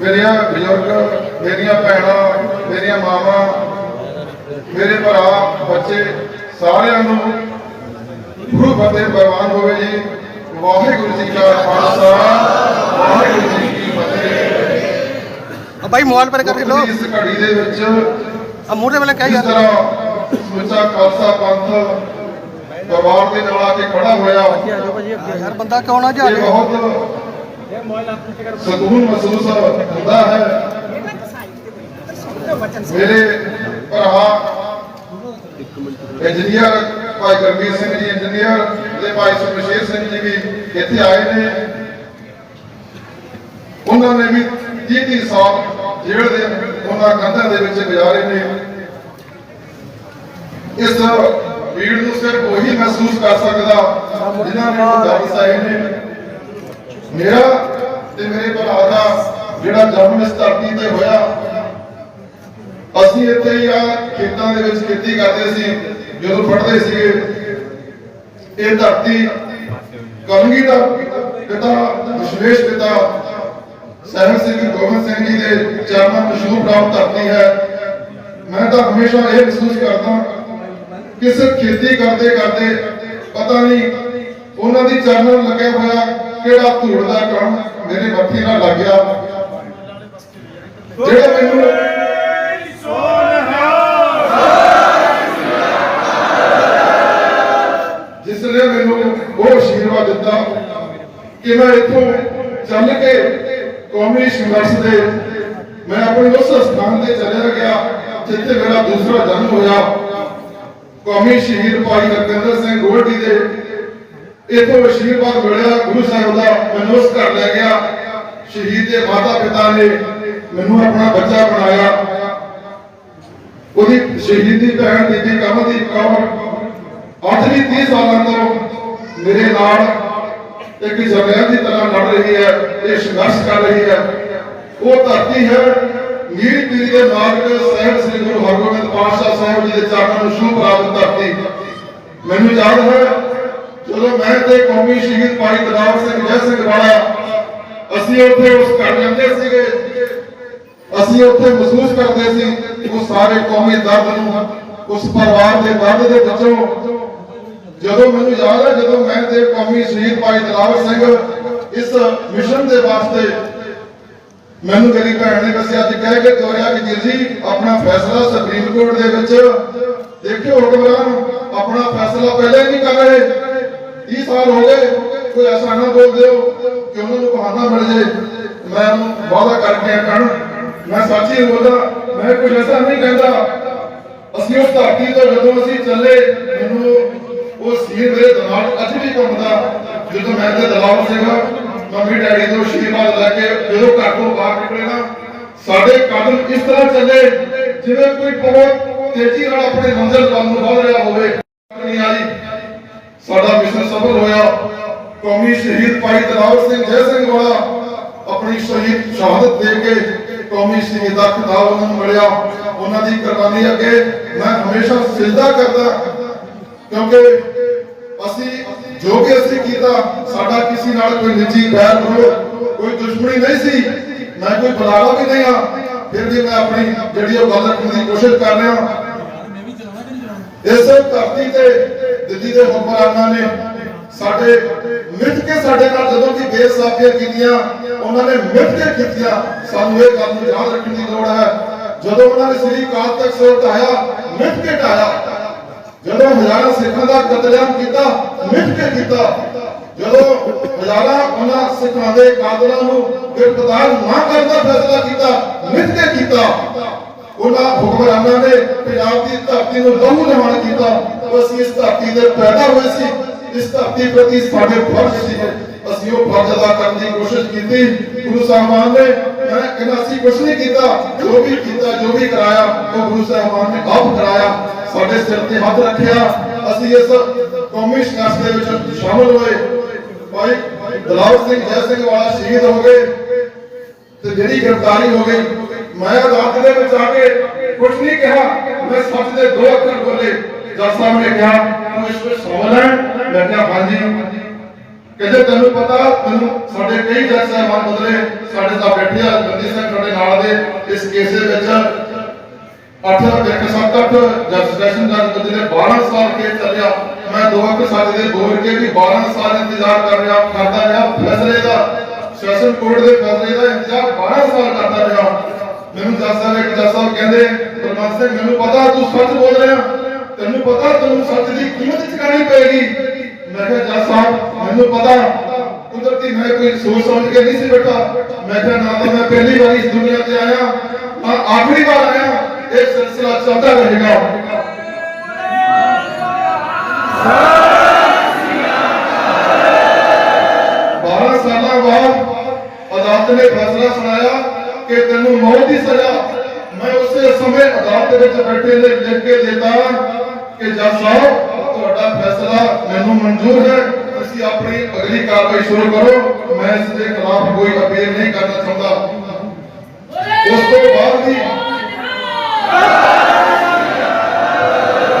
ਮੇਰੀਆਂ ਬਜ਼ੁਰਗ ਮੇਰੀਆਂ ਭੈਣਾਂ ਮੇਰੀਆਂ ਮਾਵਾਂ ਮੇਰੇ ਭਰਾ ਬੱਚੇ ਸਾਰਿਆਂ ਨੂੰ ਗੁਰੂ ਫਤਿਹ ਪ੍ਰਵਾਨ ਹੋਵੇ ਜੀ। ਵਾਹਿਗੁਰੂ ਜੀ ਕਾ ਖਾਲਸਾ ਵਾਹਿਗੁਰੂ ਜੀ ਕੀ ਫਤਿਹ। ਆ ਭਾਈ ਮੋਬਾਈਲ ਪਰ ਕਰਕੇ ਲੋ ਇਸ ਘੜੀ ਦੇ ਵਿੱਚ ਆ ਮੂੰਹ ਦੇ ਵਾਲਾ ਕਹਿ ਯਾਰ। ਸਮੁੱਚਾ ਖਾਲਸਾ ਪੰਥ ਪਰਿਵਾਰ ਦੇ ਨਾਲ ਆ ਕੇ ਖੜਾ ਹੋਇਆ। ਯਾਰ ਬੰਦਾ ਕਿਉਂ ਨਾ ਜਾ ਇਹ ਸਕੂਨ ਮਹਿਸੂਸ ਹੁੰਦਾ ਹੈ। ਮੇਰੇ ਭਰਾ ਇੰਜੀਨੀਅਰ ਭਾਈ ਗੁਰਮੀਤ ਸਿੰਘ ਜੀ ਇੰਜੀਨੀਅਰ ਤੇ ਭਾਈ ਸੁਖਸ਼ੇਰ ਸਿੰਘ ਜੀ ਵੀ ਇੱਥੇ ਆਏ ਨੇ। ਉਹਨਾਂ ਨੇ ਵੀ 30 30 ਸਾਲ ਜੇਲ੍ਹ ਦੇ ਉਹਨਾਂ ਕੰਧਾਂ ਦੇ ਵਿੱਚ ਗੁਜ਼ਾਰੇ ਨੇ। ਇਸ ਭੀੜ ਨੂੰ ਸਿਰਫ ਉਹੀ ਮਹਿਸੂਸ ਕਰ ਸਕਦਾ ਜਿਨ੍ਹਾਂ ਨੇ ਸਹੇ ਨੇ। ਮੇਰਾ ਜਿਹੜਾ ਜਨਮ ਇਸ ਧਰਤੀ ਤੇ ਹੋਇਆ, ਅਸੀਂ ਇੱਥੇ ਆ, ਖੇਤਾਂ ਦੇ ਵਿੱਚ ਖੇਤੀ ਕਰਦੇ ਸੀ, ਜਦੋਂ ਪੜ੍ਹਦੇ ਸੀਗੇ। ਇਹ ਧਰਤੀ ਕਲਗੀ ਦਾ ਪਿਤਾ, ਵਿਸ਼ਵੇਸ਼ ਪਿਤਾ, ਸਹਿਬ ਸਿੰਘ ਗੋਬਿੰਦ ਸਿੰਘ ਜੀ ਦੇ ਚਰਨਾਂ ਨੂੰ ਸ਼ੁਭ ਪ੍ਰਾਪਤ ਧਰਤੀ ਹੈ। ਮੈਂ ਤਾਂ ਹਮੇਸ਼ਾ ਇਹ ਮਹਿਸੂਸ ਕਰਦਾ ਕਿ ਖੇਤੀ ਕਰਦੇ ਕਰਦੇ ਪਤਾ ਨਹੀਂ ਉਹਨਾਂ ਦੀ ਚਰਨਾਂ ਲੱਗਿਆ ਹੋਇਆ ਕਿਹੜਾ ਧੂੜ ਦਾ ਕਣ ਮੇਰੇ ਮੱਥੇ ਨਾਲ ਲੱਗ ਗਿਆ। ਜਿਹੜਾ ਮੈਨੂੰ ਜਿਸ ਨੇ ਮੈਨੂੰ ਉਹ ਆਸ਼ੀਰਵਾਦ ਦਿੱਤਾ ਕਿ ਮੈਂ ਇੱਥੋਂ ਚੱਲ ਕੇ ਕੌਮੀ ਸੰਘਰਸ਼ ਦੇ, ਮੈਂ ਆਪਣੇ ਉਸ ਸਥਾਨ ਤੇ ਚਲਿਆ ਗਿਆ ਜਿੱਥੇ ਮੇਰਾ ਦੂਸਰਾ ਜਨਮ ਹੋਇਆ। ਕੌਮੀ ਸ਼ਹੀਦ ਭਾਈ ਰਤਿੰਦਰ ਸਿੰਘ ਗੋਲਡੀ ਦੇ ਇਥੋਂ ਆਸ਼ੀਰਵਾਦ ਮਿਲਿਆ। ਗੁਰੂ ਸਾਹਿਬ ਦਾ ਮੈਨੂੰ ਉਸ ਘਰ ਲੈ ਗਿਆ। ਸ਼ਹੀਦ ਦੇ ਮਾਤਾ ਪਿਤਾ ਨੇ ਮੈਨੂੰ ਆਪਣਾ ਬੱਚਾ ਬਣਾਇਆ। ਉਹਦੀ ਸ਼ਹੀਦੀ ਦੀ ਭੈਣ ਬੀਬੀ ਕਮਲਦੀਪ ਕੌਰ ਅੱਜ 30 ਸਾਲਾਂ ਤੋਂ ਮੇਰੇ ਨਾਲ ਇੱਕ ਜਮਿਆਂ ਦੀ ਤਰ੍ਹਾਂ ਲੜ ਰਹੀ ਹੈ, ਇਹ ਸੰਘਰਸ਼ ਕਰ ਰਹੀ ਹੈ। ਉਹ ਧਰਤੀ ਹੈ, ਮੀਰ ਪੀਰੀ ਦੇ ਮਾਰਗ ਸਾਹਿਬ ਸ੍ਰੀ ਗੁਰੂ ਹਰਗੋਬਿੰਦ ਪਾਤਸ਼ਾਹ ਸਾਹਿਬ ਜੀ ਦੇ ਚਰਨਾਂ ਨੂੰ ਸ਼ੁਭ ਪ੍ਰਾਪਤ ਧਰਤੀ। ਮੈਨੂੰ ਯਾਦ ਹੈ, ਜਦੋਂ ਮੈਂ ਤੇ ਕੌਮੀ ਸ਼ਹੀਦ ਭਾਈ ਤਲਾਬ ਸਿੰਘ ਜੈ ਸਿੰਘ ਵਾਲਾ ਅਸੀਂ ਉੱਥੇ ਉਸ ਘਰ ਜਾਂਦੇ ਸੀਗੇ। ਅਸੀਂ ਉੱਥੇ ਮਹਿਸੂਸ ਕਰਦੇ ਸੀ ਉਹ ਸਾਰੇ ਕੌਮੀ ਦਰਦ ਨੂੰ, ਉਸ ਪਰਿਵਾਰ ਦੇ ਦਰਦ ਦੇ ਵਿੱਚੋਂ ਜਦੋਂ ਮੈਨੂੰ ਯਾਦ ਹੈ ਜਦੋਂ ਮੈਂ ਤੇ ਕੌਮੀ ਸ਼ਹੀਦ ਭਾਈ ਦਲਾਵਰ ਸਿੰਘ ਇਸ ਮਿਸ਼ਨ ਦੇ ਵਾਸਤੇ ਮੈਨੂੰ ਮੇਰੀ ਭੈਣ ਨੇ ਦੱਸਿਆ ਅੱਜ ਕਹਿ ਕੇ ਤੋਰਿਆ ਕਿ ਵੀਰ ਜੀ, ਆਪਣਾ ਫੈਸਲਾ ਸੁਪਰੀਮ ਕੋਰਟ ਦੇ ਵਿੱਚ ਦੇਖਿਓ, ਹੁਕਮਰਾਨ, ਆਪਣਾ ਫੈਸਲਾ ਪਹਿਲੇ ਨਹੀਂ ਕਰ ਰਹੇ 30 ਸਾਲ ਹੋ ਗਏ, ਕੋਈ ਐਸਾ ਨਾ ਬੋਲ ਦਿਓ ਕਿ ਉਹਨਾਂ ਨੂੰ ਬਹਾਨਾ ਮਿਲ ਜੇ ਮੈਂ ਉਹਨੂੰ ਵਾਅਦਾ ਕਰਕੇ ਕਹਿਣ ਮੈਂ ਸੱਚੀ ਬੋਲਦਾ, ਮੈਂ ਕੁਝ ਐਸਾ ਨਹੀਂ ਕਹਿੰਦਾ ਅਸੀਂ ਉਸ ਧਰਤੀ ਤੋਂ ਜਦੋਂ ਅਸੀਂ ਚੱਲੇ, ਮੈਨੂੰ ਉਹ ਸੀਰ ਮੇਰੇ ਦਿਮਾਗ ਅੱਜ ਵੀ ਘੁੰਮਦਾ। ਜਦੋਂ ਮੈਂ ਤੇ ਦਲਾਲ ਸੀਗਾ, ਮੰਮੀ ਡੈਡੀ ਤੋਂ ਆਸ਼ੀਰਵਾਦ ਲੈ ਕੇ ਜਦੋਂ ਘਰ ਤੋਂ ਬਾਹਰ ਨਿਕਲੇ ਨਾ। ਸਾਡੇ ਕਦਮ ਇਸ ਤਰ੍ਹਾਂ ਚੱਲੇ, ਜਿਵੇਂ ਕੋਈ ਬਹੁਤ ਤੇਜ਼ੀ ਨਾਲ ਆਪਣੀ ਮੰਜ਼ਿਲ ਵੱਲ ਨੂੰ ਵਧ ਰਿਹਾ ਹੋਵੇ। ਨਹੀਂ ਆਈ ਸਾਡਾ ਮਿਸ਼ਨ ਸਫਲ ਹੋਇਆ। ਕੌਮੀ ਸ਼ਹੀਦ ਭਾਈ ਤਲਾਵਰ ਸਿੰਘ, ਜੈ ਸਿੰਘ ਵਾਲਾ ਆਪਣੀ ਸ਼ਹੀਦ ਸ਼ਹਾਦਤ ਦੇ ਕੇ ਕੌਮੀ ਸ਼ਹੀਦ ਦਾ ਖਿਤਾਬ ਉਹਨਾਂ ਨੂੰ ਮਿਲਿਆ। ਉਹਨਾਂ ਦੀ ਕੁਰਬਾਨੀ ਅੱਗੇ ਮੈਂ ਹਮੇਸ਼ਾ ਸਿਜਦਾ ਕਰਦਾ ਕਿਉਂਕਿ ਅਸੀਂ ਜੋ ਕਿ ਅਸੀਂ ਕੀਤਾ, ਸਾਡਾ ਕਿਸੇ ਨਾਲ ਕੋਈ ਨਿੱਜੀ ਬੈਰ ਵਿਰੋਧ ਕੋਈ ਦੁਸ਼ਮਣੀ ਨਹੀਂ ਸੀ। ਮੈਂ ਕੋਈ ਬੁਲਾਵਾ ਵੀ ਨਹੀਂ ਆ। ਫਿਰ ਵੀ ਮੈਂ ਆਪਣੀ ਜਿਹੜੀ ਉਹ ਗੱਲ ਰੱਖਣ ਦੀ ਕੋਸ਼ਿਸ਼ ਕਰ ਰਿਹਾ। ਇਸ ਧਰਤੀ ਤੇ, ਦਿੱਲੀ ਦੇ ਹੁਕਮਰਾਨਾਂ ਨੇ ਸਾਡੇ ਮਿੱਥ ਕੇ ਸਾਡੇ ਨਾਲ ਜਦੋਂ ਦੀ ਬੇਇੱਜ਼ਤੀਆਂ ਕੀਤੀਆਂ ਉਹਨਾਂ ਨੇ ਮਿੱਥ ਕੀਤੀਆਂ ਸਾਨੂੰ ਇਹ ਗੱਲ ਨੂੰ ਯਾਦ ਰੱਖਣ ਦੀ ਲੋੜ ਹੈ। ਜਦੋਂ ਉਹਨਾਂ ਨੇ ਸ੍ਰੀ ਕਾਲ ਤੱਕ ਸਿਰ ਢਾਇਆ ਮਿੱਥ ਕੇ ਢਾਇਆ ਜਦੋਂ ਹਜ਼ਾਰਾਂ ਸਿੱਖਾਂ ਦਾ ਕਤਲੇਆਮ ਕੀਤਾ ਮਿੱਥ ਕੇ ਕੀਤਾ। ਜਦੋਂ ਹਜ਼ਾਰਾਂ ਉਹਨਾਂ ਸਿੱਖਾਂ ਦੇ ਕਾਤਲਾਂ ਨੂੰ ਗ੍ਰਿਫਤਾਰ ਨਾ ਕਰਨ ਦਾ ਫੈਸਲਾ ਕੀਤਾ ਮਿੱਥ ਕੇ ਕੀਤਾ। ਉਹਨਾਂ ਹੁਕਮਰਾਨਾਂ ਨੇ ਪੰਜਾਬ ਦੀ ਧਰਤੀ ਨੂੰ ਲਹੂ ਲਹਾਨ ਕੀਤਾ। ਉਹ ਅਸੀਂ ਇਸ ਧਰਤੀ ਦੇ ਪੈਦਾ ਹੋਏ ਸੀ। ਇਸ ਧਰਤੀ ਪ੍ਰਤੀ ਸਾਡੇ ਫਰਜ਼ ਸੀ ਅਸੀਂ ਉਹ ਫਰਜ਼ ਅਦਾ ਕਰਨ ਦੀ ਕੋਸ਼ਿਸ਼ ਕੀਤੀ ਗੁਰੂ ਸਾਹਿਬਾਨ ਨੇ ਮੈਂ ਕਹਿੰਦਾ ਅਸੀਂ ਕੁਝ ਨਹੀਂ ਕੀਤਾ ਜੋ ਵੀ ਕੀਤਾ ਜੋ ਵੀ ਕਰਾਇਆ ਉਹ ਗੁਰੂ ਸਾਹਿਬਾਨ ਨੇ ਆਪ ਕਰਾਇਆ ਸਾਡੇ ਸਿਰ ਤੇ ਹੱਥ ਰੱਖਿਆ ਅਸੀਂ ਇਸ ਕੌਮੀ ਸੰਘਰਸ਼ ਦੇ ਵਿੱਚ ਸ਼ਾਮਲ ਹੋਏ ਭਾਈ ਦਲਾਵਰ ਸਿੰਘ ਜੈ ਸਿੰਘ ਵਾਲਾ ਸ਼ਹੀਦ ਹੋ ਗਏ ਤੇ ਜਿਹੜੀ ਗ੍ਰਿਫਤਾਰੀ ਹੋ ਗਈ ਮੈਂ ਅਦਾਲਤ ਦੇ ਵਿੱਚ ਆ ਕੇ ਕੁਝ ਨਹੀਂ ਕਿਹਾ ਮੈਂ ਸੱਚ ਦੇ ਦੋ ਅੱਖਰ ਬੋਲੇ ਜੱਜ ਸਾਹਿਬ ਨੇ ਕਿਹਾ, ਤੂੰ ਇਸ ਵਿੱਚ ਸਵਾਲ ਹੈ ਮੈਂ ਕਿਹਾ, ਹਾਂਜੀ। ਕਹਿੰਦੇ, ਤੈਨੂੰ ਪਤਾ, ਤੈਨੂੰ ਸਾਡੇ ਕਈ ਜੱਜ ਸਾਹਿਬਾਨ ਬਦਲੇ, ਸਾਡੇ ਨਾਲ ਬੈਠੇ ਆ ਬੰਦੀ ਸਿੰਘ ਸਾਡੇ ਨਾਲ ਦੇ, ਇਸ ਕੇਸ ਦੇ ਵਿੱਚ 8 ਇੱਕ ਸੱਤ, ਅੱਠ ਜੱਜ ਸੈਸ਼ਨ ਜੱਜ ਬਦਲੇ 12 ਸਾਲ ਕੇਸ ਚੱਲਿਆ। ਮੈਂ ਦੋ ਅੱਖ ਸੱਚ ਦੇ ਬੋਲ ਕੇ ਵੀ 12 ਸਾਲ ਇੰਤਜ਼ਾਰ ਕਰ ਰਿਹਾ, ਕਰਦਾ ਰਿਹਾ, ਫੈਸਲੇ ਦਾ, ਸੈਸ਼ਨ ਕੋਰਟ ਦੇ ਫੈਸਲੇ ਦਾ ਇੰਤਜ਼ਾਰ 12 ਸਾਲ ਕਰਦਾ ਰਿਹਾ। ਮੈਨੂੰ ਜੱਜ ਸਾਹਿਬ, ਇੱਕ ਜੱਜ ਸਾਹਿਬ ਕਹਿੰਦੇ ਪ੍ਰਮਾਨ ਸਿੰਘ, ਮੈਨੂੰ ਪਤਾ ਤੂੰ ਸੱਚ ਬੋਲ ਰਿਹਾ। ਤੈਨੂੰ ਪਤਾ ਤੈਨੂੰ ਸੱਚ ਦੀ ਕੀਮਤ ਚੁਕਾਣੀ ਪਏਗੀ ਮੈਂ ਕਿਹਾ ਜੱਜ ਸਾਹਿਬ ਮੈਨੂੰ ਪਤਾ ਕੁਦਰਤੀ ਮੈਂ ਕੋਈ ਸੋਚ ਸਮਝ ਕੇ ਨਹੀਂ ਸੀ ਬੈਠਾ ਮੈਂ ਕਿਹਾ ਨਾ ਤਾਂ ਮੈਂ ਪਹਿਲੀ ਵਾਰ ਇਸ ਦੁਨੀਆ ਤੇ ਆਇਆ ਨਾ ਆਖਰੀ ਵਾਰ ਆਇਆ ਇਹ ਸਿਲਸਿਲਾ ਚੱਲਦਾ ਰਹੇਗਾ ਬਾਰਾਂ ਸਾਲਾਂ ਬਾਅਦ ਅਦਾਲਤ ਨੇ ਫੈਸਲਾ ਸੁਣਾਇਆ ਕਿ ਤੈਨੂੰ ਮੌਤ ਦੀ ਸਜ਼ਾ ਮੈਂ ਉਸੇ ਸਮੇਂ ਅਦਾਲਤ ਦੇ ਵਿੱਚ ਬੈਠੇ ਨੇ ਲਿਖ ਕੇ ਦਿੱਤਾ ਕਿ ਜੱਜ ਸਾਹਿਬ ਤੁਹਾਡਾ ਫੈਸਲਾ ਮੈਨੂੰ ਮਨਜ਼ੂਰ ਹੈ। ਤੁਸੀਂ ਆਪਣੀ ਅਗਲੀ ਕਾਰਵਾਈ ਸ਼ੁਰੂ ਕਰੋ। ਮੈਂ ਇਸ ਦੇ ਖਿਲਾਫ ਕੋਈ ਅਪੀਲ ਨਹੀਂ ਕਰਨਾ ਚਾਹੁੰਦਾ। ਉਸ ਤੋਂ ਬਾਅਦ ਵੀ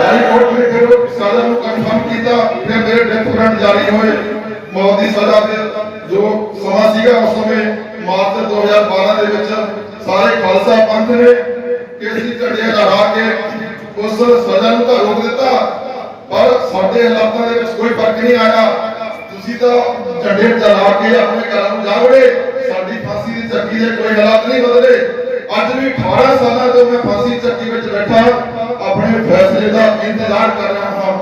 ਹਾਈ ਕੋਰਟ ਨੇ ਫਿਰ ਸਜ਼ਾ ਨੂੰ ਕਨਫਰਮ ਕੀਤਾ। ਫਿਰ ਮੇਰੇ ਡੈਥ ਵਾਰੰਟ ਜਾਰੀ ਹੋਏ। ਮੌਤ ਦੀ ਸਜ਼ਾ ਦੇ ਜੋ ਸਮਾਂ ਸੀਗਾ ਉਸ ਸਮੇਂ ਮਾਰਚ 2012 ਦੇ ਵਿੱਚ ਸਾਰੇ ਖਾਲਸਾ ਪੰਥ ਨੇ ਕੇਸਰੀ ਝੰਡੇ ਲਹਿਰਾ ਕੇ ਉਸ ਸਜ਼ਾ ਨੂੰ ਤਾਂ ਰੋਕ ਦਿੱਤਾ ਪਰ ਸਾਡੇ ਹਾਲਾਤਾਂ ਦੇ ਵਿੱਚ ਕੋਈ ਫ਼ਰਕ ਨਹੀਂ ਆਇਆ। ਤੁਸੀਂ ਤਾਂ ਝੰਡੇ ਚਲਾ ਕੇ ਆਪਣੇ ਘਰਾਂ ਨੂੰ ਜਾ ਸਾਡੀ ਫਾਂਸੀ ਦੀ ਚੱਕੀ ਦੇ ਕੋਈ ਹਾਲਾਤ ਨਹੀਂ ਬਦਲੇ। ਅੱਜ ਵੀ 18 ਸਾਲਾਂ ਤੋਂ ਮੈਂ ਫਾਂਸੀ ਚੱਕੀ ਵਿੱਚ ਬੈਠਾ। ਆਪਣੇ ਫੈਸਲੇ ਦਾ ਇੰਤਜ਼ਾਰ ਕਰ ਰਿਹਾ ਹਾਂ।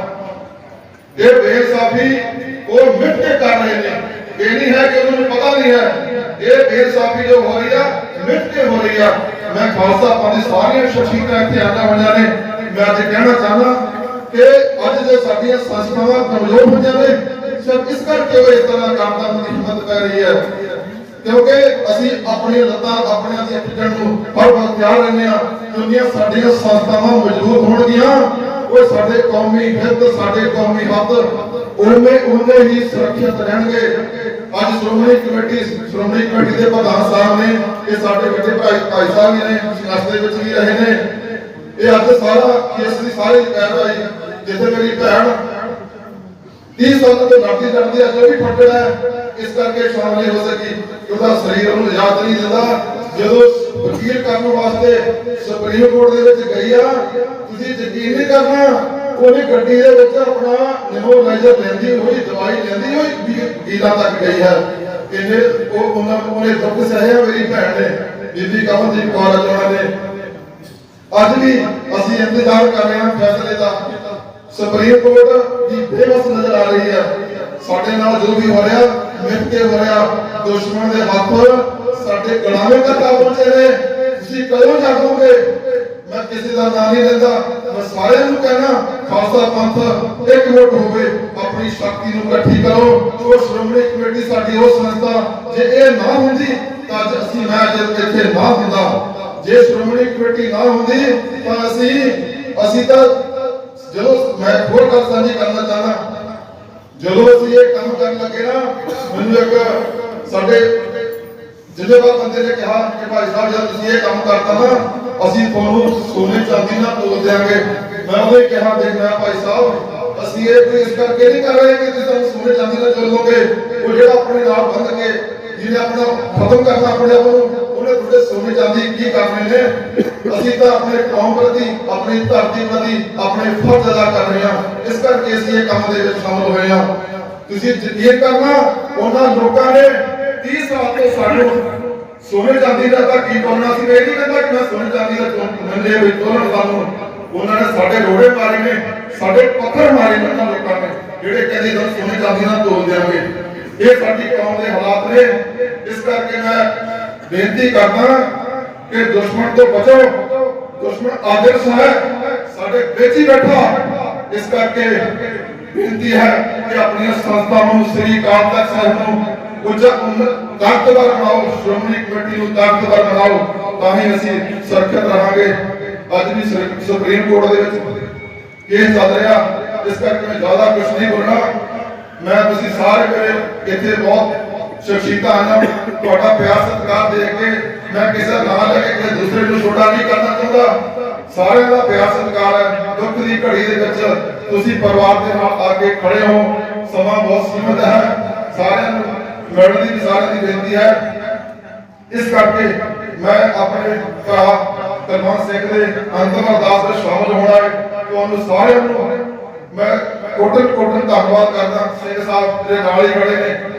ਇਹ ਬੇਇਨਸਾਫੀ ਉਹ ਮਿਟ ਕੇ ਕਰ ਰਹੇ ਨੇ। ਇਹ ਨਹੀਂ ਹੈ ਕਿ ਉਹਨਾਂ ਨੂੰ ਪਤਾ ਨਹੀਂ ਹੈ। ਇਹ ਬੇਇਨਸਾਫੀ ਜੋ ਹੋ ਰਹੀ ਆ, ਮਿਟ ਕੇ ਹੋ ਰਹੀ ਆ। ਮੈਂ ਖਾਲਸਾ ਪੰਥ ਦੀ ਸਾਰੀਆਂ ਸ਼ਖਸੀਅਤਾਂ ਇੱਥੇ ਆਈਆਂ ਹੋਈਆਂ ਨੇ। ਮੈਂ ਅੱਜ ਕਹਿਣਾ ਚਾਹੁੰਦਾ ਕਿ ਅੱਜ ਜੋ ਸਾਡੀਆਂ ਸੰਸਥਾਵਾਂ ਕਮਜ਼ੋਰ ਹੋਈਆਂ ਨੇ ਸਿਰਫ ਇਸ ਕਰਕੇ ਉਹ ਇਸ ਤਰ੍ਹਾਂ ਕੰਮ ਕਰਨ ਹਿੰਮਤ ਕਰ ਰਹੀ ਹੈ। ਕਿਉਂਕਿ ਅਸੀਂ ਆਪਣੀਆਂ ਲੱਤਾਂ ਆਪਣੀਆਂ ਦੀਆਂ ਪਿੱਛਣ ਨੂੰ ਹਰ ਵਕਤ ਤਿਆਰ ਰਹਿੰਦੇ ਆ ਦੁਨੀਆ ਸਾਡੀਆਂ ਸੰਸਥਾਵਾਂ ਮਜ਼ਬੂਤ ਹੋਣਗੀਆਂ। ਉਹ ਸਾਡੇ ਕੌਮੀ ਹਿੱਤ, ਸਾਡੇ ਕੌਮੀ ਹੱਕ ਉਵੇਂ ਉਵੇਂ ਹੀ ਸੁਰੱਖਿਅਤ ਰਹਿਣਗੇ। ਅੱਜ ਸ਼੍ਰੋਮਣੀ ਕਮੇਟੀ ਸ਼੍ਰੋਮਣੀ ਕਮੇਟੀ ਦੇ ਪ੍ਰਧਾਨ ਸਾਹਿਬ ਨੇ, ਇਹ ਸਾਡੇ ਵੱਡੇ ਭਾਈ ਭਾਈ ਸਾਹਿਬ ਨੇ ਸੰਘਰਸ਼ ਦੇ ਵਿੱਚ ਵੀ ਰਹੇ ਨੇ। ਇਹ ਅੱਜ ਸਾਰਾ ਕੇਸ ਦੀ ਸਾਰੀ ਪੈਰਵਾਈ ਜਿੱਥੇ ਮੇਰੀ ਭੈਣ 30 ਸਾਲ ਤੋਂ ਲੜਦੀ ਲੜਦੀ ਅੱਜ ਵੀ ਫੱਟੜ ਹੈ, ਇਸ ਕਰਕੇ ਸ਼ਾਮਲ ਹੋ ਸਕੀ ਉਹਦਾ ਸਰੀਰ ਉਹਨੂੰ ਯਾਦ ਨਹੀਂ ਦਿੰਦਾ। ਜਦੋਂ ਵਕੀਲ ਕਰਨ ਵਾਸਤੇ ਸੁਪਰੀਮ ਕੋਰਟ ਦੇ ਵਿੱਚ ਗਈ ਆ, ਤੁਸੀਂ ਯਕੀਨ ਨਹੀਂ ਕਰਨਾ, ਉਹਨੇ ਗੱਡੀ ਦੇ ਵਿੱਚ ਆਪਣਾ ਨਿਮੋਲਾਈਜ਼ਰ ਲੈਂਦੀ ਹੋਈ, ਦਵਾਈ ਲੈਂਦੀ ਹੋਈ, ਵੀ- ਤੱਕ ਗਈ ਹੈ ਇਹਨੇ ਉਹ ਉਹਨਾਂ ਉਹਨੇ ਦੁੱਖ ਸਹਿਆ ਮੇਰੀ ਭੈਣ ਨੇ, ਬੀਬੀ ਕਮਲਜੀਤ ਕੌਰ ਅਜਵਾ ਨੇ ਅੱਜ ਵੀ ਅਸੀਂ ਇੰਤਜ਼ਾਰ ਕਰ ਰਹੇ ਹਾਂ ਫੈਸਲੇ ਦਾ। ਸੁਪਰੀਮ ਕੋਰਟ ਦੀ ਬੇਵਸ ਨਜ਼ਰ ਆ ਰਹੀ ਹੈ। ਸਾਡੇ ਨਾਲ ਜੋ ਵੀ ਹੋ ਰਿਹਾ ਮਿੱਟ ਕੇ ਹੋ ਰਿਹਾ, ਦੁਸ਼ਮਣ ਦੇ ਹੱਥ ਸਾਡੇ ਗੁਲਾਮੇ ਤੱਕ ਆ ਪਹੁੰਚੇ ਨੇ, ਤੁਸੀਂ ਕਦੋਂ ਜਾਗੋਗੇ? ਮੈਂ ਕਿਸੇ ਦਾ ਨਾਂ ਨਹੀਂ ਲੈਂਦਾ। ਮੈਂ ਸਾਰਿਆਂ ਨੂੰ ਕਹਿਣਾ, ਖਾਲਸਾ ਪੰਥ ਇੱਕ ਵੋਟ ਹੋਵੇ, ਆਪਣੀ ਸ਼ਕਤੀ ਨੂੰ ਇਕੱਠੀ ਕਰੋ। ਜੋ ਸ਼੍ਰੋਮਣੀ ਕਮੇਟੀ ਸਾਡੀ ਉਹ ਸੰਸਥਾ, ਜੇ ਇਹ ਨਾ ਹੁੰਦੀ, ਤਾਂ ਅੱਜ ਅਸੀਂ ਮੈਂ ਅੱਜ ਇੱਥੇ ਨਾ ਹੁੰਦਾ। ਜੇ ਸ਼੍ਰੋਮਣੀ ਕਮੇਟੀ ਨਾ ਹੁੰਦੀ, ਤਾਂ ਅਸੀਂ ਅਸੀਂ ਤਾਂ ਜਦੋਂ ਮੈਂ ਹੋਰ ਗੱਲ ਸਾਂਝੀ ਕਰਨਾ ਚਾਹਨਾ ਜਦੋਂ ਅਸੀਂ ਇਹ ਕੰਮ ਕਰਨ ਲੱਗੇ ਨਾ, ਮੈਨੂੰ ਇੱਕ ਸਾਡੇ ਜ਼ਿਲ੍ਹੇਵਾਰ ਬੰਦੇ ਨੇ ਕਿਹਾ ਕਿ ਭਾਈ ਸਾਹਿਬ, ਜਦ ਤੁਸੀਂ ਇਹ ਕੰਮ ਕਰਤਾ ਨਾ, ਅਸੀਂ ਤੁਹਾਨੂੰ ਸੋਨੇ ਚਾਂਦੀ ਨਾਲ ਤੋਲ ਦਿਆਂਗੇ। ਮੈਂ ਉਹਨੇ ਕਿਹਾ, ਦੇਖ ਮੈਂ ਭਾਈ ਸਾਹਿਬ, ਅਸੀਂ ਇਹ ਕੋਈ ਇਸ ਕਰਕੇ ਨਹੀਂ ਕਰ ਰਹੇ ਕਿ ਤੁਸੀਂ ਸਾਨੂੰ ਸੋਨੇ ਚਾਂਦੀ ਨਾਲ ਤੋਲੋਗੇ ਉਹ ਜਿਹੜਾ ਆਪਣੇ ਨਾਲ ਬੰਦ ਕੇ, ਜਿਹਨੇ ਆਪਣਾ ਖਤਮ ਕਰਨਾ ਆਪਣੇ ਆਪ ਨੂੰ ਉਹਨੇ ਤੁਹਾਡੇ ਸੋਨੇ ਚਾਂਦੀ ਕੀ ਕਰਨੇ ਨੇ? ਅਸੀਂ ਤਾਂ ਆਪਣੇ ਕੌਮ ਪ੍ਰਤੀ, ਆਪਣੀ ਧਰਤੀ ਪ੍ਰਤੀ, ਆਪਣੇ ਫਰਜ਼ ਅਦਾ ਕਰ ਰਹੇ ਹਾਂ। ਇਸ ਕਰਕੇ ਅਸੀਂ ਇਹ ਕੰਮ ਦੇ ਵਿੱਚ ਸ਼ਾਮਲ ਹੋਏ ਹਾਂ। ਤੁਸੀਂ ਯਕੀਨ ਕਰਨਾ, ਉਹਨਾਂ ਲੋਕਾਂ ਨੇ 30 ਸਾਲ ਤੋਂ ਸਾਨੂੰ ਸੋਨੇ ਚਾਂਦੀ ਦਾ ਤਾਂ ਕੀ ਕਰਨਾ ਸੀ? ਇਹ ਨਹੀਂ ਕਹਿੰਦਾ ਕਿ ਮੈਂ ਸੋਨੇ ਚਾਂਦੀ ਦਾ ਮੰਨੇ ਵੀ ਤੋਲਣ ਸਾਨੂੰ ਉਹਨਾਂ ਨੇ ਸਾਡੇ ਰੋੜੇ ਮਾਰੇ ਨੇ, ਸਾਡੇ ਪੱਥਰ ਮਾਰੇ ਨੇ ਉਹਨਾਂ ਲੋਕਾਂ ਨੇ, ਜਿਹੜੇ ਕਹਿੰਦੇ ਤੁਹਾਨੂੰ ਸੋਨੇ ਚਾਂਦੀ ਨਾਲ ਤੋਲ ਦਿਆਂਗੇ। ਇਹ ਸਾਡੀ ਕੌਮ ਦੇ ਹਾਲਾਤ ਨੇ। ਇਸ ਕਰਕੇ ਮੈਂ ਬੇਨਤੀ ਕਰਦਾ ਕਿ ਦੁਸ਼ਮਣ ਤੋਂ ਬਚੋ। ਦੁਸ਼ਮਣ ਆਦਰਸ਼ ਹੈ। ਸਾਡੇ ਵਿੱਚ ਹੀ ਬੈਠਾ। ਇਸ ਕਰਕੇ ਬੇਨਤੀ ਹੈ ਕਿ ਆਪਣੀਆਂ ਸੰਸਥਾਵਾਂ ਨੂੰ, ਸ੍ਰੀ ਅਕਾਲ ਤਖਤ ਸਾਹਿਬ ਨੂੰ ਉੱਚਾ ਤਾਕਤਵਰ ਬਣਾਓ, ਸ਼੍ਰੋਮਣੀ ਕਮੇਟੀ ਨੂੰ ਤਾਕਤਵਰ ਬਣਾਓ, ਤਾਂ ਹੀ ਅਸੀਂ ਸੁਰੱਖਿਅਤ ਰਹਾਂਗੇ। ਅੱਜ ਵੀ ਸੁਪਰੀਮ ਕੋਰਟ ਦੇ ਵਿੱਚ ਕੇਸ ਚੱਲ ਰਿਹਾ। ਇਸ ਕਰਕੇ ਮੈਂ ਜ਼ਿਆਦਾ ਕੁਝ ਨਹੀਂ ਬੋਲਣਾ। ਮੈਂ ਤੁਸੀਂ ਸਾਰੇ ਮੇਰੇ ਇੱਥੇ ਬਹੁਤ ਸ਼ਖਸੀਅਤਾਂ ਹਨ, ਤੁਹਾਡਾ ਪਿਆਰ ਸਤਿਕਾਰ ਦੇਖ ਕੇ ਮੈਂ ਕਿਸੇ ਦਾ ਲੈ ਕੇ ਦੂਸਰੇ ਨੂੰ ਛੋਟਾ ਨਹੀਂ ਕਰਨਾ ਚਾਹੁੰਦਾ। ਸਾਰਿਆਂ ਦਾ ਪਿਆਰ ਸਤਿਕਾਰ ਹੈ। ਦੁੱਖ ਦੀ ਘੜੀ ਦੇ ਵਿੱਚ ਤੁਸੀਂ ਪਰਿਵਾਰ ਦੇ ਨਾਲ ਆ ਖੜੇ ਹੋ। ਸਮਾਂ ਬਹੁਤ ਸੀਮਿਤ ਹੈ। ਸਾਰਿਆਂ ਨੂੰ ਮਿਲਣ ਦੀ ਸਾਰਿਆਂ ਦੀ ਬੇਨਤੀ ਹੈ। ਇਸ ਕਰਕੇ ਮੈਂ ਆਪਣੇ ਭਰਾ ਕੁਲਵੰਤ ਸਿੰਘ ਦੇ ਅੰਤਮ ਅਰਦਾਸ ਵਿੱਚ ਸ਼ਾਮਲ ਹੋਣਾ ਹੈ। ਤੁਹਾਨੂੰ ਸਾਰਿਆਂ ਨੂੰ ਮੈਂ ਕੋਟਨ ਕੋਟਨ ਧੰਨਵਾਦ ਕਰਦਾ। ਸਿੰਘ ਸਾਹਿਬ ਜਿਹੜੇ ਨਾਲ ਹੀ ਖੜੇ ਨੇ।